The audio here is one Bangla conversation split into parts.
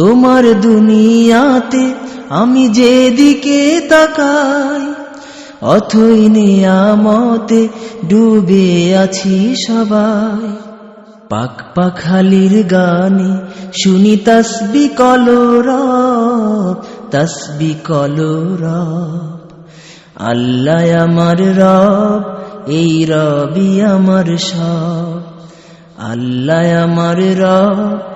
তোমার দুনিয়াতে আমি যেদিকে তাকাই, অথই নিয়ামতে ডুবে আছি সবাই। পাক পাখালির গানে শুনি তসবি কলর তসবি কলর আল্লাহ আমার রব, এই রবি আমার সব। আল্লাহ আমার রব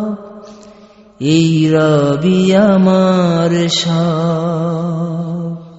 এই রবি আমার সব।